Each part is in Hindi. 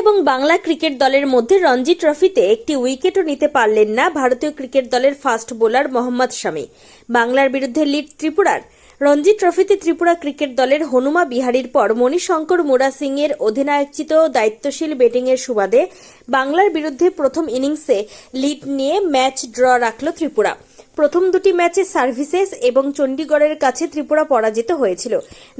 এবং বাংলা ক্রিকেট দলের মধ্যে রঞ্জি ট্রফিতে একটি উইকেটও নিতে পারলেন না ভারতীয় ক্রিকেট দলের ফাস্ট বোলার মোহাম্মদ শামি। বাংলার বিরুদ্ধে লিড ত্রিপুরার। রঞ্জি ট্রফিতে ত্রিপুরা ক্রিকেট দলের হনুমা বিহারীর পর মণিশঙ্কর মুরা সিং এর অধিনায়কচিত দায়িত্বশীল ব্যাটিংয়ের সুবাদে বাংলার বিরুদ্ধে প্রথম ইনিংসে লিড নিয়ে ম্যাচ ড্র রাখল ত্রিপুরা। প্রথম দুটি ম্যাচে সার্ভিসেস এবং চণ্ডীগড়ের কাছে ত্রিপুরা পরাজিত হয়েছিল,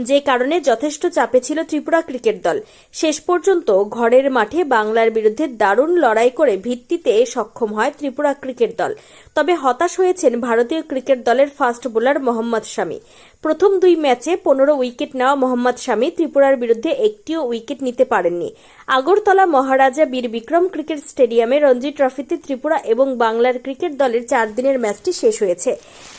যে কারণে যথেষ্ট চাপে ছিল ত্রিপুরা ক্রিকেট দল। শেষ পর্যন্ত ঘরের মাঠে বাংলার বিরুদ্ধে দারুণ লড়াই করে ভিত্তিতে সক্ষম হয় ত্রিপুরা ক্রিকেট দল। তবে হতাশ হয়েছেন ভারতীয় ক্রিকেট দলের ফাস্ট বোলার মোহাম্মদ শামি। প্রথম দুই ম্যাচে পনেরো উইকেট নেওয়া মোহাম্মদ শামি ত্রিপুরার বিরুদ্ধে একটিও উইকেট নিতে পারেননি। আগরতলা মহারাজা বীর বিক্রম ক্রিকেট স্টেডিয়ামে রঞ্জি ট্রফিতে ত্রিপুরা এবং বাংলার ক্রিকেট দলের চার দিনের ম্যাচটি শেষ হয়েছে।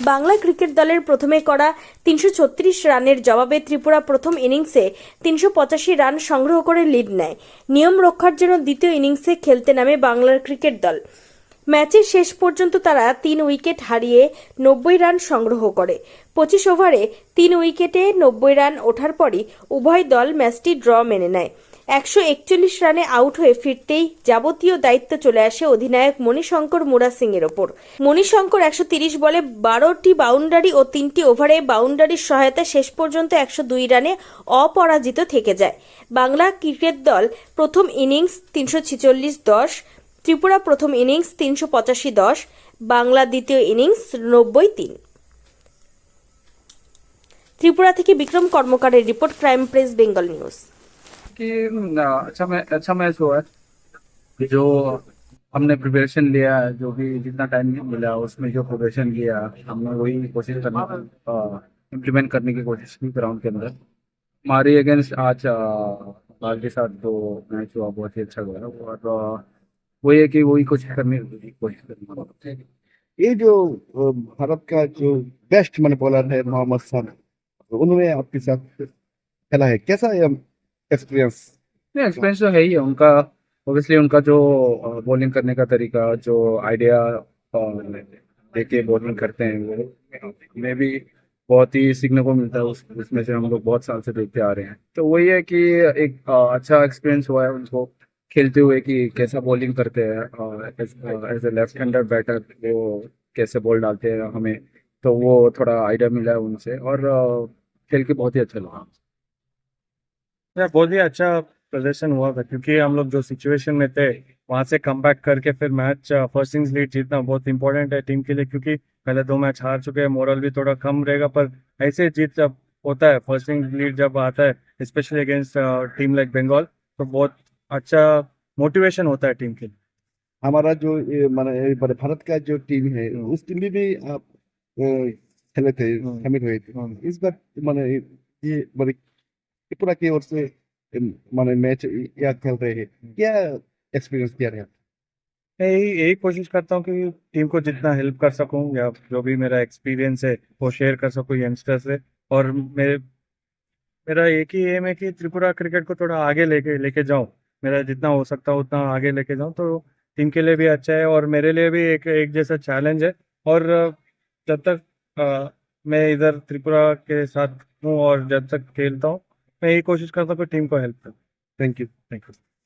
বাংলা ক্রিকেট দলের প্রথমে করা তিনশো ছত্রিশ রানের জবাবে ত্রিপুরা প্রথম ইনিংসে তিনশো পঁচাশি রান সংগ্রহ করে লিড নেয়। নিয়ম রক্ষার জন্য দ্বিতীয় ইনিংসে খেলতে নামে বাংলার ক্রিকেট দল। ম্যাচের শেষ পর্যন্ত তারা তিন উইকেট হারিয়ে নব্বই রান সংগ্রহ করে। পঁচিশ ওভারে তিন উইকেটে নব্বই রান ওঠার পরই উভয় দল ম্যাচটি ড্র মেনে নেয়। একশো একচল্লিশ রানে আউট হয়ে ফিরতেই যাবতীয় দায়িত্ব চলে আসে অধিনায়ক মণিশঙ্কর মুরা সিং এর ওপর। মণিশঙ্কর একশো তিরিশ বলে বারোটি বাউন্ডারি ও তিনটি ওভারে বাউন্ডারির সহায়তায় শেষ পর্যন্ত একশো দুই রানে অপরাজিত থেকে যায়। বাংলা ক্রিকেট দল প্রথম ইনিংস তিনশো ছিচল্লিশ দশ ত্রিপুরা প্রথম ইনিংস তিনশো পঁচাশি দশ বাংলা দ্বিতীয় ইনিংস নব্বই তিন ত্রিপুরা থেকে Vikram কর্মকারের report crime press Bengal news कि न, अच्छा मै अच्छा मैच हुआ है जो हमने प्रिपरेशन लिया है जो भी जितना टाइम मिला उसमें जो प्रिपरेशन लिया हमने वही कोशिश करना इम्प्लीमेंट करने की कोशिश की ग्राउंड के अंदर हमारी अगेंस्ट आज बाल के साथ जो मैच हुआ बहुत ही अच्छा हुआ और वही है कि वही कोशिश करने की कोशिश करनी ये जो भारत का जो बेस्ट मन बॉलर है मोहम्मद शामी उन्होंने आपके साथ खेला है। कैसा है एक्सपीरियंस एक्सपीरियंस तो है ही है उनका ऑब्वियसली उनका जो बॉलिंग करने का तरीका जो आइडिया देके बॉलिंग करते हैं वो हमें भी बहुत ही सीखने को मिलता है उस उसमें से हम लोग बहुत साल से देखते आ रहे हैं। तो वही है कि एक अच्छा एक्सपीरियंस हुआ है उनको। खेलते हुए कि कैसा बॉलिंग करते हैं as a left hander batter वो कैसे बॉल डालते हैं हमें तो वो थोड़ा आइडिया मिला है उनसे, और, खेल के बहुत ही अच्छा लगा। बहुत ही अच्छा प्रदर्शन हुआ था, क्योंकि हम लोग जो सिचुएशन में थे, वहाँ से कम बैक करके फिर मैच फ़र्स्ट इनिंग्स लीड जीतना बहुत इंपॉर्टेंट है टीम के लिए, क्योंकि पहले दो मैच हार चुके हैं मोरल भी थोड़ा कम रहेगा, पर ऐसे जीत जब होता है फ़र्स्ट इनिंग्स लीड जब आता है specially against team like Bengal तो बहुत अच्छा मोटिवेशन होता है टीम के लिए। हमारा जो माने भारत का जो टीम है उस टीम में भी आप खेले थे हम्म। शामिल हुए थे। हम्म। इस बार माने ये माने त्रिपुरा की ओर से माने मैच या खेल रहे हैं। क्या एक्सपीरियंस किया रहा मैं यही यही कोशिश करता हूँ कि टीम को जितना हेल्प कर सकूँ या जो भी मेरा एक्सपीरियंस है वो शेयर कर सकूँ यंगस्टर से। और मेरे मेरा एक ही एम है कि त्रिपुरा क्रिकेट को थोड़ा आगे लेके लेके जाऊँ। मेरा जितना हो सकता है उतना आगे लेके जाऊँ तो टीम के लिए भी अच्छा है और मेरे लिए भी एक एक जैसा चैलेंज है। और जब तक आ, मैं इधर त्रिपुरा के साथ हूँ और जब तक खेलता हूँ मैं यही कोशिश करता हूँ कि टीम को हेल्प करूँ। Thank you thank you